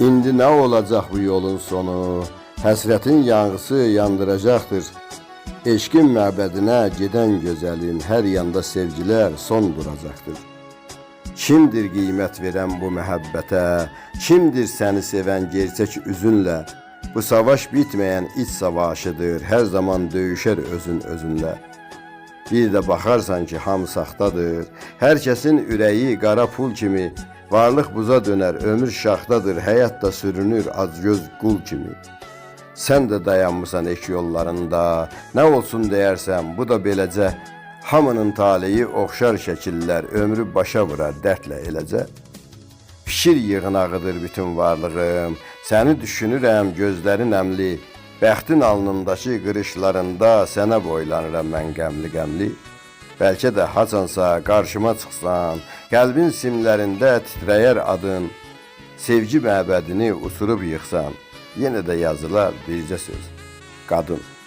İndi ne olacak bu yolun sonu? Həsrətin yanğısı yandıracaqdır. Eşqin məbədinə gedən gözəlim hər yanda sevgilər son duracaqdır. Kimdir qiymət verən bu məhəbbətə? Kimdir səni sevən gerçək üzünlə? Bu savaş bitməyən iç savaşıdır. Hər zaman döyüşər özün özünlə. Bir də baxarsan ki, hamı saxtadır. Hər kəsin ürəyi pul kimi, varlıq buza dönər, ömür şaxtadır, həyat da sürünür acgöz qul kimi. Sən də dayanmısan ek yollarında. Nə olsun deyərsən, bu da beləcə. Hamının taleyi oxşar şəkillər, ömrü başa vurar dərdlə eləcə. Fikir yığınağıdır bütün varlığım. Səni düşünürəm gözlərin əmli. Bəxtin alnındakı qırışlarında sənə boylanıram mən qəmli-qəmli. Bəlkə də haçansa qarşıma çıxsan, qəlbin simlərində titrəyər adın. Sevgi məbədini usurub yıxsan, yenə də yazılar bircə söz. Qadın.